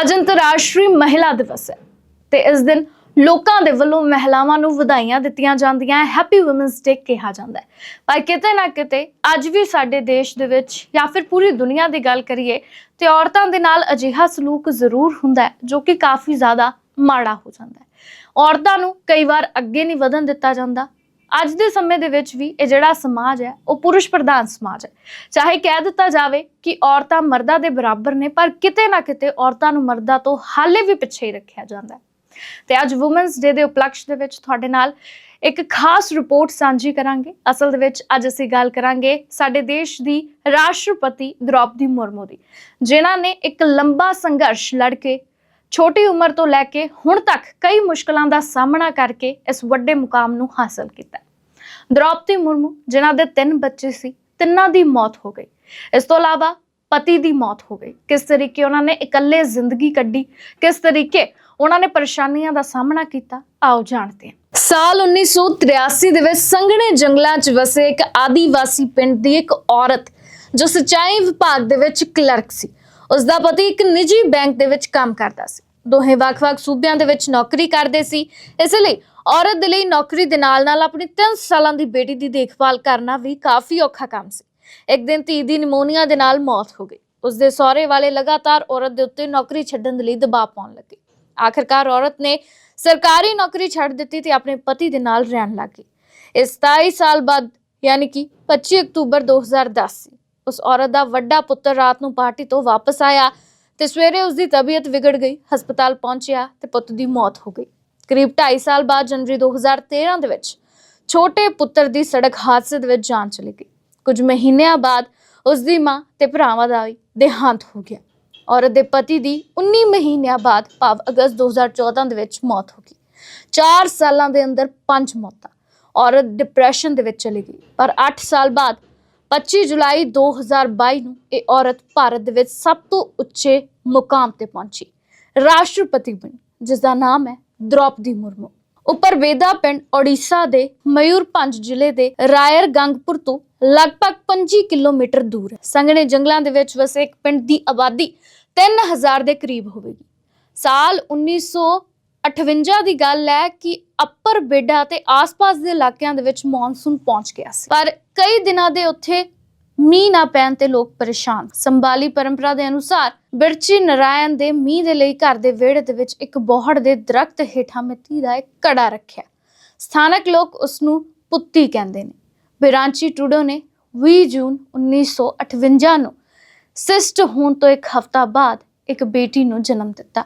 ਅੱਜ ਅੰਤਰਰਾਸ਼ਟਰੀ ਮਹਿਲਾ ਦਿਵਸ ਹੈ ਤੇ ਇਸ ਦਿਨ ਲੋਕਾਂ ਦੇ ਵੱਲੋਂ ਮਹਿਲਾਵਾਂ ਨੂੰ ਵਧਾਈਆਂ ਦਿੱਤੀਆਂ ਜਾਂਦੀਆਂ ਹੈਪੀ ਔਮਨਸ ਡੇ ਕਿਹਾ ਜਾਂਦਾ ਹੈ। ਪਰ ਕਿਤੇ ਨਾ ਕਿਤੇ ਅੱਜ ਵੀ ਸਾਡੇ ਦੇਸ਼ ਦੇ ਵਿੱਚ ਜਾਂ ਫਿਰ ਪੂਰੀ ਦੁਨੀਆ ਦੀ ਗੱਲ ਕਰੀਏ ਤੇ ਔਰਤਾਂ ਦੇ ਨਾਲ ਅਜਿਹਾ ਸਲੂਕ ਜ਼ਰੂਰ ਹੁੰਦਾ ਹੈ, ਜੋ ਕਿ ਕਾਫੀ ਜ਼ਿਆਦਾ ਮਾੜਾ ਹੋ ਜਾਂਦਾ ਹੈ। ਔਰਤਾਂ ਨੂੰ ਕਈ ਵਾਰ ਅੱਗੇ ਨਹੀਂ ਵਧਣ ਦਿੱਤਾ ਜਾਂਦਾ ਅੱਜ ਦੇ ਸਮੇਂ ਦੇ ਵਿੱਚ ਵੀ ਇਹ ਜਿਹੜਾ ਸਮਾਜ ਹੈ, ਉਹ ਪੁਰਸ਼ ਪ੍ਰਧਾਨ ਸਮਾਜ ਹੈ। ਚਾਹੇ ਕਹਿ ਦਿੱਤਾ ਜਾਵੇ ਕਿ ਔਰਤਾਂ ਮਰਦਾਂ ਦੇ ਬਰਾਬਰ ਨੇ, ਪਰ ਕਿਤੇ ਨਾ ਕਿਤੇ ਔਰਤਾਂ ਨੂੰ ਮਰਦਾਂ ਤੋਂ ਹਾਲੇ ਵੀ ਪਿੱਛੇ ਹੀ ਰੱਖਿਆ ਜਾਂਦਾ ਹੈ। ਤੇ ਅੱਜ ਔਮਨਸ ਡੇ ਦੇ ਉਪਲਕਸ਼ ਦੇ ਵਿੱਚ ਤੁਹਾਡੇ ਨਾਲ ਇੱਕ ਖਾਸ ਰਿਪੋਰਟ ਸਾਂਝੀ ਕਰਾਂਗੇ। ਅਸਲ ਦੇ ਵਿੱਚ ਅੱਜ ਅਸੀਂ ਗੱਲ ਕਰਾਂਗੇ ਸਾਡੇ ਦੇਸ਼ ਦੀ ਰਾਸ਼ਟਰਪਤੀ ਦ੍ਰੌਪਦੀ ਮੁਰਮੂ ਦੀ, ਜਿਨ੍ਹਾਂ ਨੇ ਇੱਕ ਲੰਬਾ ਸੰਘਰਸ਼ ਲੜ ਕੇ ਛੋਟੀ ਉਮਰ ਤੋਂ ਲੈ ਕੇ ਹੁਣ ਤੱਕ ਕਈ ਮੁਸ਼ਕਲਾਂ ਦਾ ਸਾਹਮਣਾ ਕਰਕੇ ਇਸ ਵੱਡੇ ਮੁਕਾਮ ਨੂੰ ਹਾਸਲ ਕੀਤਾ ਦ੍ਰੋਪਦੀ ਮੁਰਮੂ, ਜਿਨ੍ਹਾਂ ਦੇ ਤਿੰਨ ਬੱਚੇ ਸੀ, ਤਿੰਨਾਂ ਦੀ ਮੌਤ ਹੋ ਗਈ। ਇਸ ਤੋਂ ਇਲਾਵਾ ਪਤੀ ਦੀ ਮੌਤ ਹੋ ਗਈ। ਕਿਸ ਤਰੀਕੇ ਉਹਨਾਂ ਨੇ ਇਕੱਲੇ ਜ਼ਿੰਦਗੀ ਕੱਢੀ, ਕਿਸ ਤਰੀਕੇ ਉਹਨਾਂ ਨੇ ਪਰੇਸ਼ਾਨੀਆਂ ਦਾ ਸਾਹਮਣਾ ਕੀਤਾ, ਆਓ ਜਾਣਦੇ ਹਾਂ। ਸਾਲ 1983 ਦੇ ਵਿੱਚ ਸੰਘਣੇ ਜੰਗਲਾਂ 'ਚ ਵਸੇ ਇੱਕ ਆਦੀਵਾਸੀ ਪਿੰਡ ਦੀ ਇੱਕ ਔਰਤ, ਜੋ ਸਿੰਚਾਈ ਵਿਭਾਗ ਦੇ ਵਿੱਚ ਕਲਰਕ ਸੀ। ਉਸ ਦਾ ਪਤੀ ਇੱਕ ਨਿੱਜੀ ਬੈਂਕ ਦੇ ਵਿੱਚ ਕੰਮ ਕਰਦਾ ਸੀ। ਦੋਹੇ ਵੱਖ-ਵੱਖ ਸੂਬਿਆਂ ਦੇ ਵਿੱਚ ਨੌਕਰੀ ਕਰਦੇ ਸੀ। ਇਸ ਲਈ ਔਰਤ ਦੇ ਲਈ ਨੌਕਰੀ ਦੇ ਨਾਲ-ਨਾਲ ਆਪਣੀ 3 ਸਾਲਾਂ ਦੀ ਬੇਟੀ ਦੀ ਦੇਖਭਾਲ ਕਰਨਾ ਵੀ ਕਾਫੀ ਔਖਾ ਕੰਮ ਸੀ। ਇੱਕ ਦਿਨ ਧੀ ਦੀ ਨਿਮੋਨੀਆ ਦੇ ਨਾਲ ਮੌਤ ਹੋ ਗਈ। ਉਸ ਦੇ ਸਹੁਰੇ ਵਾਲੇ ਲਗਾਤਾਰ ਔਰਤ ਦੇ ਉੱਤੇ ਨੌਕਰੀ ਛੱਡਣ ਦੇ ਲਈ ਦਬਾਅ ਪਾਉਣ ਲੱਗੇ। ਆਖਰਕਾਰ ਔਰਤ ਨੇ ਸਰਕਾਰੀ ਨੌਕਰੀ ਛੱਡ ਦਿੱਤੀ ਤੇ ਆਪਣੇ ਪਤੀ ਦੇ ਨਾਲ ਰਹਿਣ ਲੱਗੀ ਇਸ 27 ਸਾਲ ਬਾਅਦ ਯਾਨੀ ਕਿ 25 ਅਕਤੂਬਰ 2010 ਸੀ। ਉਸ ਔਰਤ ਦਾ ਵੱਡਾ ਪੁੱਤਰ ਰਾਤ ਨੂੰ ਪਾਰਟੀ ਤੋਂ ਵਾਪਸ ਆਇਆ। ਤੇ ਸਵੇਰੇ ਉਸ ਦੀ ਤਬੀਅਤ ਵਿਗੜ ਗਈ, ਹਸਪਤਾਲ ਪਹੁੰਚਿਆ ਤੇ ਪੁੱਤ ਦੀ ਮੌਤ ਹੋ ਗਈ। ਕਰੀਬ 2.5 ਸਾਲ ਬਾਅਦ ਜਨਵਰੀ 2013 ਦੇ ਵਿੱਚ ਛੋਟੇ ਪੁੱਤਰ ਦੀ ਸੜਕ ਹਾਦਸੇ ਦੇ ਵਿੱਚ ਜਾਨ ਚਲੀ ਗਈ। ਕੁਝ ਮਹੀਨਿਆਂ ਬਾਅਦ ਉਸ ਦੀ ਮਾਂ ਤੇ ਭਰਾਵਾਂ ਦਾ ਵੀ ਦੇਹਾਂਤ ਹੋ ਗਿਆ ਔਰਤ ਦੇ ਪਤੀ ਦੀ 19 ਮਹੀਨਿਆਂ ਬਾਅਦ ਭਾਵ ਅਗਸਤ 2014 ਦੇ ਵਿੱਚ ਮੌਤ ਹੋ ਗਈ। 4 ਸਾਲਾਂ ਦੇ ਅੰਦਰ ਪੰਜ ਮੌਤਾਂ ਔਰਤ ਡਿਪਰੈਸ਼ਨ ਦੇ ਵਿੱਚ ਚਲੀ ਗਈ। ਪਰ 8 ਸਾਲ ਬਾਅਦ 25 ਜੁਲਾਈ 2022 ਨੂੰ ਇਹ ਔਰਤ ਭਾਰਤ ਦੇ ਵਿੱਚ ਸਭ ਤੋਂ ਉੱਚੇ ਮੁਕਾਮ ਤੇ ਪਹੁੰਚੀ। ਰਾਸ਼ਟਰਪਤੀ ਬਣੀ ਜਿਸ ਦਾ ਨਾਮ ਹੈ ਦ੍ਰੌਪਦੀ ਮੁਰਮੂ। ਉੱਪਰ ਵੇਦਾ ਪਿੰਡ ਓਡੀਸ਼ਾ ਦੇ ਮਯੂਰਪੰਜ ਜ਼ਿਲ੍ਹੇ ਦੇ ਰਾਇਰ ਗੰਗਪੁਰ ਤੋਂ ਲਗਭਗ 25 ਕਿਲੋਮੀਟਰ ਦੂਰ ਹੈ। ਸੰਘਣੇ ਜੰਗਲਾਂ ਦੇ ਵਿੱਚ ਵਸੇ ਇੱਕ ਪਿੰਡ ਦੀ ਆਬਾਦੀ 3000 ਦੇ ਕਰੀਬ ਹੋਵੇਗੀ। ਸਾਲ 1958 ਦੀ ਗੱਲ ਹੈ ਕਿ ਅੱਪਰ ਬੇਡਾ ਤੇ ਆਸ-ਪਾਸ ਦੇ ਇਲਾਕਿਆਂ ਦੇ ਵਿੱਚ ਮੌਨਸੂਨ ਪਹੁੰਚ ਗਿਆ ਸੀ। ਪਰ ਕਈ ਦਿਨਾਂ ਦੇ ਉੱਥੇ ਮੀਂਹ ਨਾ ਪੈਣ ਤੇ ਲੋਕ ਪਰੇਸ਼ਾਨ। ਸੰਭਾਲੀ ਪਰੰਪਰਾ ਦੇ ਅਨੁਸਾਰ ਬਿਰਚੀ ਨਰਾਇਣ ਦੇ ਮੀਂਹ ਦੇ ਲਈ ਘਰ ਦੇ ਵਿਹੜੇ ਦੇ ਵਿੱਚ ਇੱਕ ਬੋਹੜ ਦੇ ਦਰਖਤ ਹੇਠਾਂ ਮਿੱਟੀ ਦਾ ਇੱਕ ਕੜਾ ਰੱਖਿਆ। ਸਥਾਨਕ ਲੋਕ ਉਸ ਨੂੰ ਪੁੱਤੀ ਕਹਿੰਦੇ ਨੇ। ਬਿਰਾਂਚੀ ਟੂਡੋ ਨੇ 20 ਜੂਨ 1958 ਨੂੰ ਸਿਸਟ ਹੋਣ ਤੋਂ ਇੱਕ ਹਫ਼ਤਾ ਬਾਅਦ ਇੱਕ ਬੇਟੀ ਨੂੰ ਜਨਮ ਦਿੱਤਾ।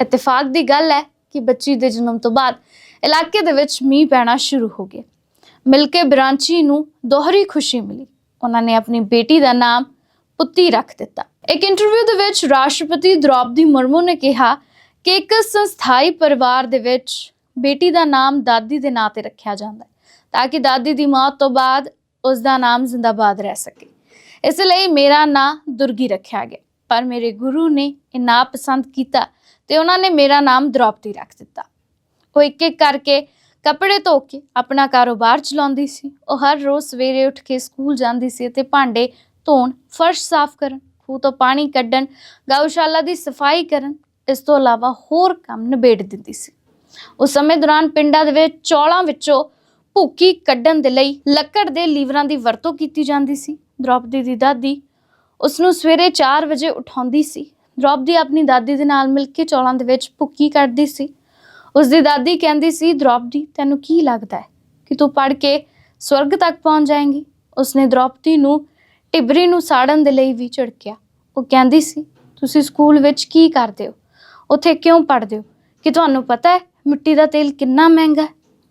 ਇਤਫਾਕ ਦੀ ਗੱਲ ਹੈ ਕਿ ਬੱਚੀ ਦੇ ਜਨਮ ਤੋਂ ਬਾਅਦ ਇਲਾਕੇ ਦੇ ਵਿੱਚ ਮੀਂਹ ਪੈਣਾ ਸ਼ੁਰੂ ਹੋ ਗਿਆ। ਮਿਲ ਕੇ ਬਰਾਂਚੀ ਨੂੰ ਦੋਹਰੀ ਖੁਸ਼ੀ ਮਿਲੀ। ਉਹਨਾਂ ਨੇ ਆਪਣੀ ਬੇਟੀ ਦਾ ਨਾਮ ਪੁੱਤੀ ਰੱਖ ਦਿੱਤਾ। ਇੱਕ ਇੰਟਰਵਿਊ ਦੇ ਵਿੱਚ ਰਾਸ਼ਟਰਪਤੀ ਦ੍ਰੋਪਦੀ ਮੁਰਮੂ ਨੇ ਕਿਹਾ ਕਿ ਇੱਕ ਸੰਸਥਾਈ ਪਰਿਵਾਰ ਦੇ ਵਿੱਚ ਬੇਟੀ ਦਾ ਨਾਮ ਦਾਦੀ ਦੇ ਨਾਂ ਤੇ ਰੱਖਿਆ ਜਾਂਦਾ ਹੈ, ਤਾਂ ਕਿ ਦਾਦੀ ਦੀ ਮੌਤ ਤੋਂ ਬਾਅਦ ਉਸ ਦਾ ਨਾਮ ਜ਼ਿੰਦਾਬਾਦ ਰਹਿ ਸਕੇ। ਇਸ ਲਈ ਮੇਰਾ ਨਾਂ ਦੁਰਗੀ ਰੱਖਿਆ ਗਿਆ, ਪਰ ਮੇਰੇ ਗੁਰੂ ਨੇ ਇਹ ਨਾ ਪਸੰਦ ਕੀਤਾ ਤੇ ਉਹਨਾਂ ਨੇ ਮੇਰਾ ਨਾਮ ਦ੍ਰੌਪਦੀ ਰੱਖ ਦਿੱਤਾ। ਉਹ ਇੱਕ ਇੱਕ ਕਰਕੇ ਕੱਪੜੇ ਧੋ ਕੇ ਆਪਣਾ ਕਾਰੋਬਾਰ ਚਲਾਉਂਦੀ ਸੀ। ਉਹ ਹਰ ਰੋਜ਼ ਸਵੇਰੇ ਉੱਠ ਕੇ ਸਕੂਲ ਜਾਂਦੀ ਸੀ ਅਤੇ ਭਾਂਡੇ ਧੋਣ, ਫਰਸ਼ ਸਾਫ਼ ਕਰਨ, ਖੂਹ ਤੋਂ ਪਾਣੀ ਕੱਢਣ, ਗਊਸ਼ਾਲਾ ਦੀ ਸਫ਼ਾਈ ਕਰਨ, ਇਸ ਤੋਂ ਇਲਾਵਾ ਹੋਰ ਕੰਮ ਨਿਬੇੜ ਦਿੰਦੀ ਸੀ। ਉਸ ਸਮੇਂ ਦੌਰਾਨ ਪਿੰਡਾਂ ਦੇ ਵਿੱਚ ਚੌਲਾਂ ਵਿੱਚੋਂ ਭੁੱਕੀ ਕੱਢਣ ਦੇ ਲਈ ਲੱਕੜ ਦੇ ਲੀਵਰਾਂ ਦੀ ਵਰਤੋਂ ਕੀਤੀ ਜਾਂਦੀ ਸੀ। ਦ੍ਰੌਪਦੀ ਦੀ ਦਾਦੀ ਉਸ ਨੂੰ ਸਵੇਰੇ 4 ਵਜੇ ਉਠਾਉਂਦੀ ਸੀ। ਦ੍ਰੌਪਦੀ ਆਪਣੀ ਦਾਦੀ ਦੇ ਨਾਲ ਮਿਲ ਕੇ ਚੌਲਾਂ ਦੇ ਵਿੱਚ ਭੁੱਕੀ ਕੱਢਦੀ ਸੀ। ਉਸ ਦੀ ਦਾਦੀ ਕਹਿੰਦੀ ਸੀ ਦ੍ਰੋਪਦੀ ਤੈਨੂੰ ਕੀ ਲੱਗਦਾ ਹੈ ਕਿ ਤੂੰ ਪੜ੍ਹ ਕੇ ਸਵਰਗ ਤੱਕ ਪਹੁੰਚ ਜਾਏਂਗੀ? ਉਸਨੇ ਦ੍ਰੋਪਦੀ ਨੂੰ ਟਿਬਰੀ ਨੂੰ ਸਾੜਨ ਦੇ ਲਈ ਵੀ ਝਿੜਕਿਆ। ਉਹ ਕਹਿੰਦੀ ਸੀ, ਤੁਸੀਂ ਸਕੂਲ ਵਿੱਚ ਕੀ ਕਰਦੇ ਹੋ? ਉੱਥੇ ਕਿਉਂ ਪੜ੍ਹਦੇ ਹੋ? ਕਿ ਤੁਹਾਨੂੰ ਪਤਾ ਹੈ ਮਿੱਟੀ ਦਾ ਤੇਲ ਕਿੰਨਾ ਮਹਿੰਗਾ ਹੈ?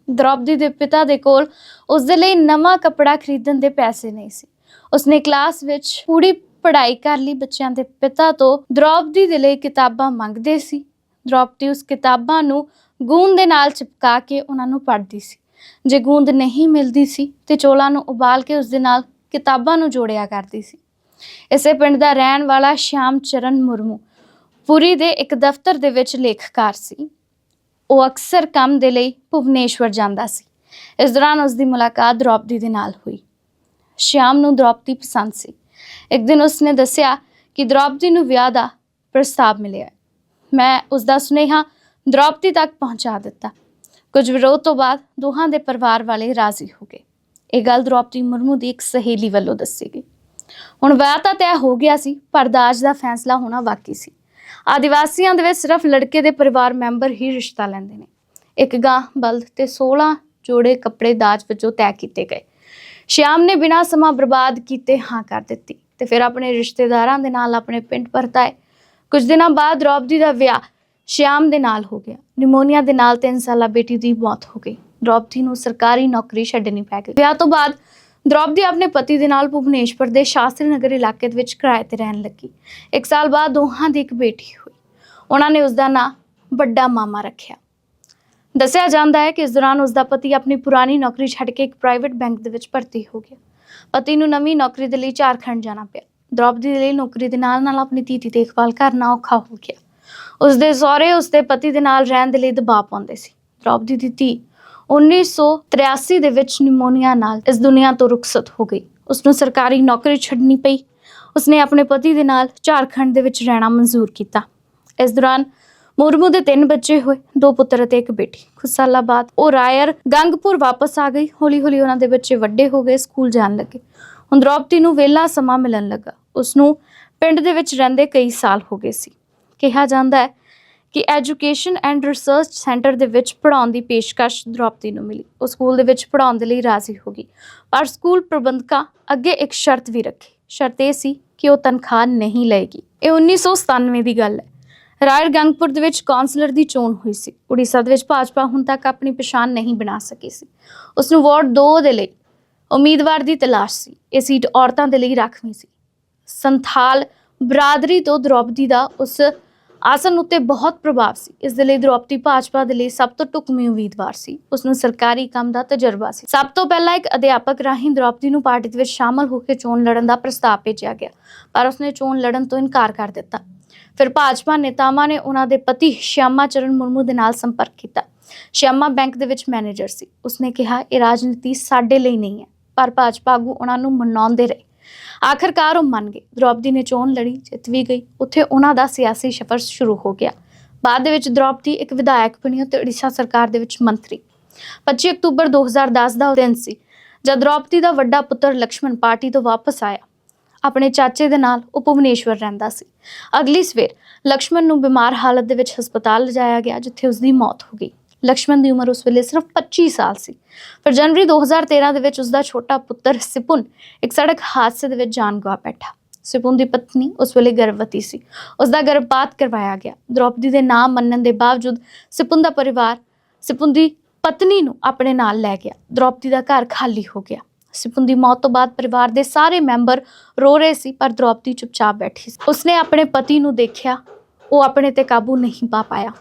ਦ੍ਰੌਪਦੀ ਦੇ ਪਿਤਾ ਦੇ ਕੋਲ ਉਸ ਦੇ ਲਈ ਨਵਾਂ ਕੱਪੜਾ ਖਰੀਦਣ ਦੇ ਪੈਸੇ ਨਹੀਂ ਸੀ। ਉਸਨੇ ਕਲਾਸ ਵਿੱਚ ਪੂਰੀ ਪੜ੍ਹਾਈ ਕਰ ਲਈ ਬੱਚਿਆਂ ਦੇ ਪਿਤਾ ਤੋਂ। ਦ੍ਰੌਪਦੀ ਦੇ ਲਈ ਕਿਤਾਬਾਂ ਮੰਗਦੇ ਸੀ। ਦ੍ਰੋਪਦੀ ਉਸ ਕਿਤਾਬਾਂ ਨੂੰ ਗੂੰਦ ਦੇ ਨਾਲ ਚਿਪਕਾ ਕੇ ਉਹਨਾਂ ਨੂੰ ਪੜ੍ਹਦੀ ਸੀ। ਜੇ ਗੂੰਦ ਨਹੀਂ ਮਿਲਦੀ ਸੀ ਤੇ ਚੋਲਾਂ ਨੂੰ ਉਬਾਲ ਕੇ ਉਸ ਦੇ ਨਾਲ ਕਿਤਾਬਾਂ ਨੂੰ ਜੋੜਿਆ ਕਰਦੀ ਸੀ। ਇਸੇ ਪਿੰਡ ਦਾ ਰਹਿਣ ਵਾਲਾ ਸ਼ਿਆਮ ਚਰਨ ਮੁਰਮੂ ਪੁਰੀ ਦੇ ਇੱਕ ਦਫ਼ਤਰ ਦੇ ਵਿੱਚ ਲੇਖਕਾਰ ਸੀ। ਉਹ ਅਕਸਰ ਕੰਮ ਦੇ ਲਈ ਭੁਵਨੇਸ਼ਵਰ ਜਾਂਦਾ ਸੀ। ਇਸ ਦੌਰਾਨ ਉਸ ਦੀ ਮੁਲਾਕਾਤ ਦ੍ਰੋਪਦੀ ਦੇ ਨਾਲ ਹੋਈ। ਸ਼ਿਆਮ ਨੂੰ ਦ੍ਰੌਪਦੀ ਪਸੰਦ ਸੀ। ਇੱਕ ਦਿਨ ਉਸਨੇ ਦੱਸਿਆ ਕਿ ਦ੍ਰੋਪਦੀ ਨੂੰ ਵਿਆਹ ਦਾ ਪ੍ਰਸਤਾਵ ਮਿਲਿਆ ਮੈਂ ਉਸ ਦਾ ਸੁਨੇਹਾ ਦ੍ਰੌਪਦੀ ਤੱਕ ਪਹੁੰਚਾ ਦਿੱਤਾ। ਕੁਝ ਵਿਰੋਧ ਤੋਂ ਬਾਅਦ ਦੋਹਾਂ ਦੇ ਪਰਿਵਾਰ ਵਾਲੇ ਰਾਜ਼ੀ ਹੋ ਗਏ। ਇਹ ਗੱਲ ਦ੍ਰੋਪਦੀ ਮੁਰਮੂ ਦੀ ਇੱਕ ਸਹੇਲੀ ਵੱਲੋਂ ਦੱਸੀ ਗਈ। ਹੁਣ ਵਿਆਹ ਤਾਂ ਤੈਅ ਹੋ ਗਿਆ ਸੀ, ਪਰ ਦਾਜ ਦਾ ਫੈਸਲਾ ਹੋਣਾ ਬਾਕੀ ਸੀ। ਆਦੀਵਾਸੀਆਂ ਦੇ ਵਿੱਚ ਸਿਰਫ ਲੜਕੇ ਦੇ ਪਰਿਵਾਰ ਮੈਂਬਰ ਹੀ ਰਿਸ਼ਤਾ ਲੈਂਦੇ ਨੇ। ਇੱਕ ਗਾਂ ਬਲਦ ਤੇ 16 ਜੋੜੇ ਕੱਪੜੇ ਦਾਜ ਵਜੋਂ ਤੈਅ ਕੀਤੇ ਗਏ। ਸ਼ਿਆਮ ਨੇ ਬਿਨਾਂ ਸਮਾਂ ਬਰਬਾਦ ਕੀਤੇ ਹਾਂ ਕਰ ਦਿੱਤੀ। ਤੇ ਫਿਰ ਆਪਣੇ ਰਿਸ਼ਤੇਦਾਰਾਂ ਦੇ ਨਾਲ ਆਪਣੇ ਪਿੰਡ ਪਰਤਾਏ। ਕੁਝ ਦਿਨਾਂ ਬਾਅਦ ਦ੍ਰੌਪਦੀ ਦਾ ਵਿਆਹ ਸ਼ਿਆਮ ਦੇ ਨਾਲ ਹੋ ਗਿਆ। ਨਿਮੋਨੀਆ ਦੇ ਨਾਲ 3 ਸਾਲਾ ਬੇਟੀ ਦੀ ਮੌਤ ਹੋ ਗਈ। ਦ੍ਰੋਪਦੀ ਨੂੰ ਸਰਕਾਰੀ ਨੌਕਰੀ ਛੱਡਣੀ ਪੈ ਗਈ। ਵਿਆਹ ਤੋਂ ਬਾਅਦ ਦ੍ਰੋਪਦੀ ਆਪਣੇ ਪਤੀ ਦੇ ਨਾਲ ਭੁਵਨੇਸ਼ਵਰ ਦੇ ਸ਼ਾਸਤਰੀ ਨਗਰ ਇਲਾਕੇ ਦੇ ਵਿੱਚ ਕਿਰਾਏ ਤੇ ਰਹਿਣ ਲੱਗੀ। ਇੱਕ ਸਾਲ ਬਾਅਦ ਦੋਹਾਂ ਦੀ ਇੱਕ ਬੇਟੀ ਹੋਈ। ਉਹਨਾਂ ਨੇ ਉਸ ਦਾ ਨਾਂ ਵੱਡਾ ਮਾਮਾ ਰੱਖਿਆ। ਦੱਸਿਆ ਜਾਂਦਾ ਹੈ ਕਿ ਇਸ ਦੌਰਾਨ ਉਸ ਦਾ ਪਤੀ ਆਪਣੀ ਪੁਰਾਣੀ ਨੌਕਰੀ ਛੱਡ ਕੇ ਇੱਕ ਪ੍ਰਾਈਵੇਟ ਬੈਂਕ ਦੇ ਵਿੱਚ ਭਰਤੀ ਹੋ ਗਿਆ। ਪਤੀ ਨੂੰ ਨਵੀਂ ਨੌਕਰੀ ਦੇ ਲਈ ਝਾਰਖੰਡ ਜਾਣਾ ਪਿਆ। ਦ੍ਰੌਪਦੀ ਦੇ ਲਈ ਨੌਕਰੀ ਦੇ ਨਾਲ ਨਾਲ ਆਪਣੀ ਧੀ ਦੀ ਦੇਖਭਾਲ ਕਰਨਾ ਔਖਾ ਹੋ ਗਿਆ। ਉਸ ਦੇ ਸਹੁਰੇ ਉਸ ਦੇ ਪਤੀ ਦੇ ਨਾਲ ਰਹਿਣ ਦੇ ਲਈ ਦਬਾਅ ਪਾਉਂਦੇ ਸੀ। ਦ੍ਰੋਪਦੀ ਦੀ ਧੀ 1983 ਦੇ ਵਿੱਚ ਨਿਮੋਨੀਆ ਨਾਲ ਇਸ ਦੁਨੀਆ ਤੋਂ ਰੁਖਸਤ ਹੋ ਗਈ। ਉਸ ਨੂੰ ਸਰਕਾਰੀ ਨੌਕਰੀ ਛੱਡਣੀ ਪਈ। ਉਸਨੇ ਆਪਣੇ ਪਤੀ ਦੇ ਨਾਲ ਝਾਰਖੰਡ ਦੇ ਵਿੱਚ ਰਹਿਣਾ ਮਨਜ਼ੂਰ ਕੀਤਾ। ਇਸ ਦੌਰਾਨ ਮੁਰਮੂ ਦੇ ਤਿੰਨ ਬੱਚੇ ਹੋਏ, ਦੋ ਪੁੱਤਰ ਅਤੇ ਇੱਕ ਬੇਟੀ। ਕੁਝ ਸਾਲਾਂ ਬਾਅਦ ਉਹ ਰਾਇਰ ਗੰਗਪੁਰ ਵਾਪਸ ਆ ਗਈ। ਹੌਲੀ ਹੌਲੀ ਉਹਨਾਂ ਦੇ ਬੱਚੇ ਵੱਡੇ ਹੋ ਗਏ, ਸਕੂਲ ਜਾਣ ਲੱਗੇ। ਹੁਣ ਦ੍ਰੌਪਦੀ ਨੂੰ ਵੇਲਾ ਸਮਾਂ ਮਿਲਣ ਲੱਗਾ। ਉਸ ਨੂੰ ਪਿੰਡ ਦੇ ਵਿੱਚ ਰਹਿੰਦੇ ਕਈ ਸਾਲ ਹੋ ਗਏ ਸੀ। ਕਿਹਾ ਜਾਂਦਾ ਹੈ ਕਿ ਐਜੂਕੇਸ਼ਨ ਐਂਡ ਰਿਸਰਚ ਸੈਂਟਰ ਦੇ ਵਿੱਚ ਪੜ੍ਹਾਉਣ ਦੀ ਪੇਸ਼ਕਸ਼ ਦ੍ਰੌਪਦੀ ਨੂੰ ਮਿਲੀ। ਉਹ ਸਕੂਲ ਦੇ ਵਿੱਚ ਪੜ੍ਹਾਉਣ ਦੇ ਲਈ ਰਾਜ਼ੀ ਹੋ ਗਈ। ਪਰ ਸਕੂਲ ਪ੍ਰਬੰਧਕਾਂ ਅੱਗੇ ਇੱਕ ਸ਼ਰਤ ਵੀ ਰੱਖੀ। ਸ਼ਰਤ ਇਹ ਸੀ ਕਿ ਉਹ ਤਨਖਾਹ ਨਹੀਂ ਲਏਗੀ। ਇਹ 1997 ਦੀ ਗੱਲ ਹੈ। ਰਾਇਰ ਗੰਗਪੁਰ ਦੇ ਵਿੱਚ ਕਾਉਂਸਲਰ ਦੀ ਚੋਣ ਹੋਈ ਸੀ। ਉੜੀਸਾ ਦੇ ਵਿੱਚ ਭਾਜਪਾ ਹੁਣ ਤੱਕ ਆਪਣੀ ਪਛਾਣ ਨਹੀਂ ਬਣਾ ਸਕੀ ਸੀ। ਉਸ ਨੂੰ ਵਾਰਡ 2 ਦੇ ਲਈ ਉਮੀਦਵਾਰ ਦੀ ਤਲਾਸ਼ ਸੀ। ਇਹ ਸੀਟ ਔਰਤਾਂ ਦੇ ਲਈ ਰਾਖਵੀਂ ਸੀ। ਸੰਥਾਲ ਬਰਾਦਰੀ ਤੋਂ ਦ੍ਰੌਪਦੀ ਦਾ ਉਸ ਆਸਨ ਉੱਤੇ ਬਹੁਤ ਪ੍ਰਭਾਵ ਸੀ। ਇਸ ਦੇ ਲਈ ਦ੍ਰੋਪਦੀ ਭਾਜਪਾ ਦੇ ਲਈ ਸਭ ਤੋਂ ਢੁਕਵੀਂ ਉਮੀਦਵਾਰ ਸੀ। ਉਸ ਨੂੰ ਸਰਕਾਰੀ ਕੰਮ ਦਾ ਤਜਰਬਾ ਸੀ। ਸਭ ਤੋਂ ਪਹਿਲਾਂ ਇੱਕ ਅਧਿਆਪਕ ਰਾਹੀਂ ਦ੍ਰੋਪਦੀ ਨੂੰ ਪਾਰਟੀ ਦੇ ਵਿੱਚ ਸ਼ਾਮਲ ਹੋ ਕੇ ਚੋਣ ਲੜਨ ਦਾ ਪ੍ਰਸਤਾਵ ਭੇਜਿਆ ਗਿਆ। ਪਰ ਉਸਨੇ ਚੋਣ ਲੜਨ ਤੋਂ ਇਨਕਾਰ ਕਰ ਦਿੱਤਾ। ਫਿਰ ਭਾਜਪਾ ਨੇਤਾਵਾਂ ਨੇ ਉਹਨਾਂ ਦੇ ਪਤੀ ਸ਼ਿਆਮਾ ਚਰਨ ਮੁਰਮੂ ਦੇ ਨਾਲ ਸੰਪਰਕ ਕੀਤਾ। ਸ਼ਿਆਮਾ ਬੈਂਕ ਦੇ ਵਿੱਚ ਮੈਨੇਜਰ ਸੀ। ਉਸਨੇ ਕਿਹਾ, ਇਹ ਰਾਜਨੀਤੀ ਸਾਡੇ ਲਈ ਨਹੀਂ ਹੈ, ਪਰ ਭਾਜਪਾ ਆਗੂ ਉਹਨਾਂ ਨੂੰ ਮਨਾਉਂਦੇ ਰਹੇ। ਆਖਰਕਾਰ ਉਹ ਮੰਨ ਗਏ। ਦ੍ਰੋਪਦੀ ਨੇ ਚੋਣ ਲੜੀ, ਜਿੱਤ ਵੀ ਗਈ। ਉੱਥੇ ਉਹਨਾਂ ਦਾ ਸਿਆਸੀ ਸਫ਼ਰ ਸ਼ੁਰੂ ਹੋ ਗਿਆ। ਬਾਅਦ ਦੇ ਵਿੱਚ ਦ੍ਰੌਪਦੀ ਇੱਕ ਵਿਧਾਇਕ ਬਣੀ ਅਤੇ ਉੜੀਸਾ ਸਰਕਾਰ ਦੇ ਵਿੱਚ ਮੰਤਰੀ। 25 ਅਕਤੂਬਰ 2010 ਦਾ ਉਹ ਦਿਨ ਸੀ, ਜਦ ਦ੍ਰੋਪਦੀ ਦਾ ਵੱਡਾ ਪੁੱਤਰ ਲਕਸ਼ਮਣ ਪਾਰਟੀ ਤੋਂ ਵਾਪਸ ਆਇਆ। ਆਪਣੇ ਚਾਚੇ ਦੇ ਨਾਲ ਉਹ ਭੁਵਨੇਸ਼ਵਰ ਰਹਿੰਦਾ ਸੀ। ਅਗਲੀ ਸਵੇਰ ਲਕਸ਼ਮਣ ਨੂੰ ਬਿਮਾਰ ਹਾਲਤ ਦੇ ਵਿੱਚ ਹਸਪਤਾਲ ਲਿਜਾਇਆ ਗਿਆ, ਜਿੱਥੇ ਉਸ ਦੀ ਮੌਤ ਹੋ ਗਈ। ਲਕਸ਼ਮਣ ਦੀ ਉਮਰ ਉਸ ਵੇਲੇ ਸਿਰਫ 25 ਸਾਲ ਸੀ। ਫਿਰ ਜਨਵਰੀ 2013 ਦੇ ਵਿੱਚ ਉਸ ਦਾ ਛੋਟਾ ਪੁੱਤਰ ਸਿਪੁਨ ਇੱਕ ਸੜਕ ਹਾਦਸੇ ਦੇ ਵਿੱਚ ਜਾਨ ਗਵਾ ਬੈਠਾ। ਸਿਪੁਨ ਦੀ ਪਤਨੀ ਉਸ ਵੇਲੇ ਗਰਭਵਤੀ ਸੀ। ਉਸ ਦਾ ਗਰਭਪਾਤ ਕਰਵਾਇਆ ਗਿਆ। ਦ੍ਰੌਪਦੀ ਦੇ ਨਾਮ ਮੰਨਣ ਦੇ ਬਾਵਜੂਦ ਸਿਪੁਨ ਦਾ ਪਰਿਵਾਰ ਸਿਪੁਨ ਦੀ ਪਤਨੀ ਨੂੰ ਆਪਣੇ ਨਾਲ ਲੈ ਗਿਆ। ਦ੍ਰੌਪਦੀ ਦਾ ਘਰ ਖਾਲੀ ਹੋ ਗਿਆ। ਸਿਪੁਨ ਦੀ ਮੌਤ ਤੋਂ ਬਾਅਦ ਪਰਿਵਾਰ ਦੇ ਸਾਰੇ ਮੈਂਬਰ ਰੋ ਰਹੇ ਸੀ, ਪਰ ਦ੍ਰੌਪਦੀ ਚੁੱਪਚਾਪ ਬੈਠੀ ਸੀ। ਉਸਨੇ ਆਪਣੇ ਪਤੀ ਨੂੰ ਦੇਖਿਆ, ਉਹ ਆਪਣੇ ਤੇ ਕਾਬੂ ਨਹੀਂ ਪਾ ਪਾਇਆ।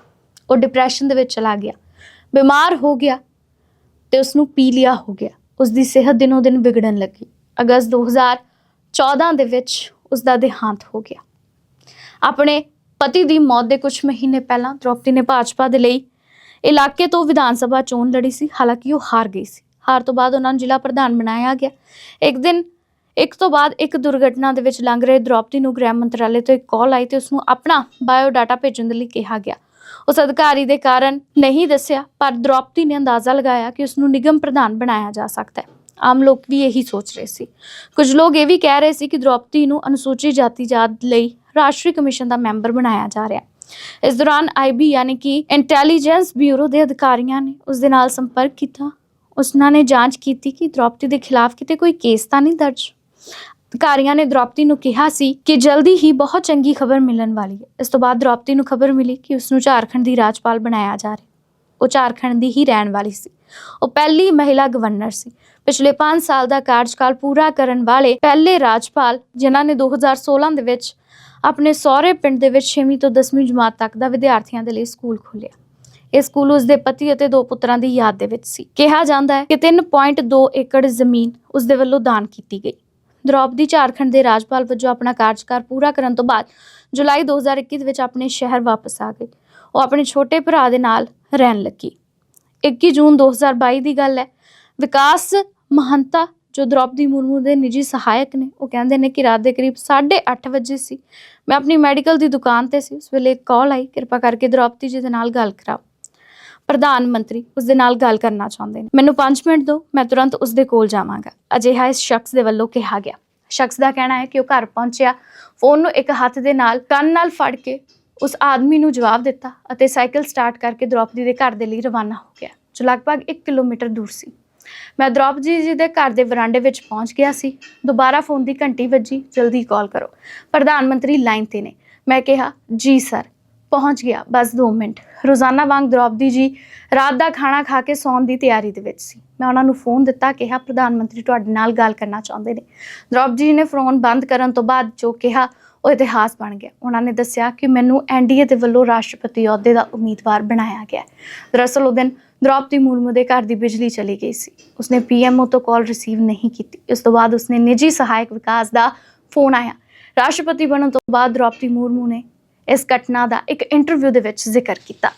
ਉਹ ਡਿਪਰੈਸ਼ਨ ਦੇ ਵਿੱਚ ਚਲਾ ਗਿਆ। ਬਿਮਾਰ ਹੋ ਗਿਆ ਤੇ ਉਸ ਨੂੰ ਪੀਲੀਆ ਹੋ ਗਿਆ। ਉਸ ਦੀ ਸਿਹਤ ਦਿਨੋ ਦਿਨ ਵਿਗੜਨ ਲੱਗੀ। ਅਗਸਤ 2014 ਦੇ ਵਿੱਚ ਉਸ ਦਾ ਦੇਹਾਂਤ ਹੋ ਗਿਆ। ਆਪਣੇ ਪਤੀ ਦੀ ਮੌਤ ਦੇ ਕੁਝ ਮਹੀਨੇ ਪਹਿਲਾਂ ਦ੍ਰੋਪਦੀ ਨੇ ਭਾਜਪਾ ਦੇ ਲਈ ਇਲਾਕੇ ਤੋਂ ਵਿਧਾਨ ਸਭਾ ਚੋਣ ਲੜੀ ਸੀ। ਹਾਲਾਂਕਿ ਉਹ ਹਾਰ ਗਈ ਸੀ। ਹਾਰ ਤੋਂ ਬਾਅਦ ਉਹਨਾਂ ਨੂੰ ਜ਼ਿਲ੍ਹਾ ਪ੍ਰਧਾਨ ਬਣਾਇਆ ਗਿਆ। ਇੱਕ ਦਿਨ, ਇੱਕ ਤੋਂ ਬਾਅਦ ਇੱਕ ਦੁਰਘਟਨਾ ਦੇ ਵਿੱਚ ਲੰਘ ਰਹੇ ਦ੍ਰੋਪਦੀ ਨੂੰ ਗ੍ਰਹਿ ਮੰਤਰਾਲੇ ਤੋਂ ਇੱਕ ਕਾਲ ਆਈ ਤੇ ਉਸ ਨੂੰ ਆਪਣਾ ਬਾਇਓ ਡਾਟਾ ਭੇਜਣ ਦੇ ਲਈ ਕਿਹਾ ਗਿਆ। ਉਸ ਅਧਿਕਾਰੀ ਦੇ ਕਾਰਨ ਨਹੀਂ ਦੱਸਿਆ, ਪਰ ਦ੍ਰੌਪਦੀ ਨੇ ਅੰਦਾਜ਼ਾ ਲਗਾਇਆ ਕਿ ਉਸ ਨੂੰ ਨਿਗਮ ਪ੍ਰਧਾਨ ਬਣਾਇਆ ਜਾ ਸਕਦਾ ਹੈ। ਆਮ ਲੋਕ ਵੀ ਇਹੀ ਸੋਚ ਰਹੇ ਸੀ। ਕੁਝ ਲੋਕ ਇਹ ਵੀ ਕਹਿ ਰਹੇ ਸੀ ਕਿ ਦ੍ਰੋਪਦੀ ਨੂੰ ਅਨੁਸੂਚਿਤ ਜਾਤੀ ਜਾਤ ਲਈ ਰਾਸ਼ਟਰੀ ਕਮਿਸ਼ਨ ਦਾ ਮੈਂਬਰ ਬਣਾਇਆ ਜਾ ਰਿਹਾ ਹੈ। ਇਸ ਦੌਰਾਨ ਆਈਬੀ ਯਾਨੀ ਕਿ ਇੰਟੈਲੀਜੈਂਸ ਬਿਊਰੋ ਦੇ ਅਧਿਕਾਰੀਆਂ ਨੇ ਉਸ ਦੇ ਨਾਲ ਸੰਪਰਕ ਕੀਤਾ। ਉਸਨਾਂ ਨੇ ਜਾਂਚ ਕੀਤੀ ਕਿ ਦ੍ਰੋਪਦੀ ਦੇ ਖਿਲਾਫ ਕਿਤੇ ਕੋਈ ਕੇਸ ਤਾਂ ਨਹੀਂ ਦਰਜ। ਅਧਿਕਾਰੀਆਂ ਨੇ ਦ੍ਰੌਪਦੀ ਨੂੰ ਕਿਹਾ ਸੀ ਕਿ ਜਲਦੀ ਹੀ ਬਹੁਤ ਚੰਗੀ ਖਬਰ ਮਿਲਣ ਵਾਲੀ ਹੈ। ਇਸ ਤੋਂ ਬਾਅਦ ਦ੍ਰੋਪਦੀ ਨੂੰ ਖਬਰ ਮਿਲੀ ਕਿ ਉਸ ਨੂੰ ਝਾਰਖੰਡ ਦੀ ਰਾਜਪਾਲ ਬਣਾਇਆ ਜਾ ਰਿਹਾ। ਉਹ ਝਾਰਖੰਡ ਦੀ ਹੀ ਰਹਿਣ ਵਾਲੀ ਸੀ। ਉਹ ਪਹਿਲੀ ਮਹਿਲਾ ਗਵਰਨਰ ਸੀ। ਪਿਛਲੇ 5 ਸਾਲ ਦਾ ਕਾਰਜਕਾਲ ਪੂਰਾ ਕਰਨ ਵਾਲੇ ਪਹਿਲੇ ਰਾਜਪਾਲ, ਜਿਨ੍ਹਾਂ ਨੇ 2016 ਦੇ ਵਿੱਚ ਆਪਣੇ ਸਹੁਰੇ ਪਿੰਡ ਦੇ ਵਿੱਚ 6ਵੀਂ ਤੋਂ 10ਵੀਂ ਜਮਾਤ ਤੱਕ ਦਾ ਵਿਦਿਆਰਥੀਆਂ ਦੇ ਲਈ ਸਕੂਲ ਖੋਲ੍ਹਿਆ। ਇਹ ਸਕੂਲ ਉਸ ਦੇ ਪਤੀ ਅਤੇ ਦੋ ਪੁੱਤਰਾਂ ਦੀ ਯਾਦ ਦੇ ਵਿੱਚ ਸੀ। ਕਿਹਾ ਜਾਂਦਾ ਹੈ ਕਿ 3.2 ਏਕੜ ਜ਼ਮੀਨ ਉਸ ਦੇ ਵੱਲੋਂ ਦਾਨ ਕੀਤੀ ਗਈ। ਦ੍ਰੌਪਦੀ ਝਾਰਖੰਡ ਦੇ ਰਾਜਪਾਲ ਵਜੋਂ ਆਪਣਾ ਕਾਰਜਕਾਰ ਪੂਰਾ ਕਰਨ ਤੋਂ ਬਾਅਦ ਜੁਲਾਈ 2021 ਦੇ ਵਿੱਚ ਆਪਣੇ ਸ਼ਹਿਰ ਵਾਪਸ ਆ ਗਈ ਉਹ ਆਪਣੇ ਛੋਟੇ ਭਰਾ ਦੇ ਨਾਲ ਰਹਿਣ ਲੱਗੀ। 21 ਜੂਨ 2022 ਦੀ ਗੱਲ ਹੈ। ਵਿਕਾਸ ਮਹੰਤਾ, ਜੋ ਦ੍ਰੋਪਦੀ ਮੁਰਮੂ ਦੇ ਨਿੱਜੀ ਸਹਾਇਕ ਨੇ, ਉਹ ਕਹਿੰਦੇ ਨੇ ਕਿ ਰਾਤ ਦੇ ਕਰੀਬ 8:30 ਵਜੇ ਸੀ। ਮੈਂ ਆਪਣੀ ਮੈਡੀਕਲ ਦੀ ਦੁਕਾਨ ਤੇ ਸੀ। ਉਸ ਵੇਲੇ ਇੱਕ ਕਾਲ ਆਈ। ਕਿਰਪਾ ਕਰਕੇ ਦ੍ਰੋਪਦੀ ਜੀ ਦੇ ਨਾਲ ਗੱਲ ਕਰਾਓ। ਪ੍ਰਧਾਨ ਮੰਤਰੀ ਉਸ ਦੇ ਨਾਲ ਗੱਲ ਕਰਨਾ ਚਾਹੁੰਦੇ ਨੇ। ਮੈਨੂੰ 5 ਮਿੰਟ ਦਿਓ, ਮੈਂ ਤੁਰੰਤ ਉਸ ਦੇ ਕੋਲ ਜਾਵਾਂਗਾ। ਅਜਿਹਾ ਇਸ ਸ਼ਖਸ ਦੇ ਵੱਲੋਂ ਕਿਹਾ ਗਿਆ। ਸ਼ਖਸ ਦਾ ਕਹਿਣਾ ਹੈ ਕਿ ਉਹ ਘਰ ਪਹੁੰਚਿਆ, ਫੋਨ ਨੂੰ ਇੱਕ ਹੱਥ ਦੇ ਨਾਲ, ਕੰਨ ਨਾਲ ਫੜ ਕੇ ਉਸ ਆਦਮੀ ਨੂੰ ਜਵਾਬ ਦਿੱਤਾ ਅਤੇ ਸਾਈਕਲ ਸਟਾਰਟ ਕਰਕੇ ਦ੍ਰੋਪਦੀ ਦੇ ਘਰ ਦੇ ਲਈ ਰਵਾਨਾ ਹੋ ਗਿਆ, ਜੋ ਲਗਭਗ 1 ਕਿਲੋਮੀਟਰ ਦੂਰ ਸੀ। ਮੈਂ ਦ੍ਰੋਪਦੀ ਜੀ ਦੇ ਘਰ ਦੇ ਵਰਾਂਡੇ ਵਿੱਚ ਪਹੁੰਚ ਗਿਆ ਸੀ। ਦੁਬਾਰਾ ਫੋਨ ਦੀ ਘੰਟੀ ਵੱਜੀ, ਜਲਦੀ ਕਾਲ ਕਰੋ। ਪ੍ਰਧਾਨ ਮੰਤਰੀ ਲਾਈਨ ਤੇ ਨੇ। ਮੈਂ ਕਿਹਾ, ਜੀ, ਸਰ। ਪਹੁੰਚ ਗਿਆ। ਬਸ 2 ਮਿੰਟ। ਰੋਜ਼ਾਨਾ ਵਾਂਗ ਦ੍ਰੋਪਦੀ ਜੀ ਰਾਤ ਦਾ ਖਾਣਾ ਖਾ ਕੇ ਸੌਣ ਦੀ ਤਿਆਰੀ ਦੇ ਵਿੱਚ ਸੀ। ਮੈਂ ਉਹਨਾਂ ਨੂੰ ਫੋਨ ਦਿੱਤਾ, ਕਿਹਾ, ਪ੍ਰਧਾਨ ਮੰਤਰੀ, ਤੁਹਾਡੇ ਨਾਲ ਗੱਲ ਕਰਨਾ ਚਾਹੁੰਦੇ ਨੇ। ਦ੍ਰੋਪਦੀ ਜੀ ਨੇ ਫੋਨ ਬੰਦ ਕਰਨ ਤੋਂ ਬਾਅਦ ਜੋ ਕਿਹਾ, ਉਹ ਇਤਿਹਾਸ ਬਣ ਗਿਆ। ਉਹਨਾਂ ਨੇ ਦੱਸਿਆ ਕਿ ਮੈਨੂੰ ਐਨਡੀਏ ਦੇ ਵੱਲੋਂ ਰਾਸ਼ਟਰਪਤੀ ਅਹੁਦੇ ਦਾ ਉਮੀਦਵਾਰ ਬਣਾਇਆ ਗਿਆ। ਦਰਅਸਲ, ਉਹ ਦਿਨ ਦ੍ਰੋਪਦੀ ਮੁਰਮੂ ਦੇ ਘਰ ਦੀ ਬਿਜਲੀ ਚਲੀ ਗਈ ਸੀ। ਉਸਨੇ ਪੀਐਮਓ ਤੋਂ ਕਾਲ ਰਿਸੀਵ ਨਹੀਂ ਕੀਤੀ। ਇਸ ਤੋਂ ਬਾਅਦ ਉਸਨੇ ਨਿੱਜੀ ਸਹਾਇਕ ਵਿਕਾਸ ਦਾ ਫੋਨ ਆਇਆ। ਰਾਸ਼ਟਰਪਤੀ ਬਣਨ ਤੋਂ ਬਾਅਦ ਦ੍ਰੋਪਦੀ ਮੁਰਮੂ ਨੇ ਇਸ ਘਟਨਾ ਦਾ ਇੱਕ ਇੰਟਰਵਿਊ ਦੇ ਵਿੱਚ ਜ਼ਿਕਰ ਕੀਤਾ।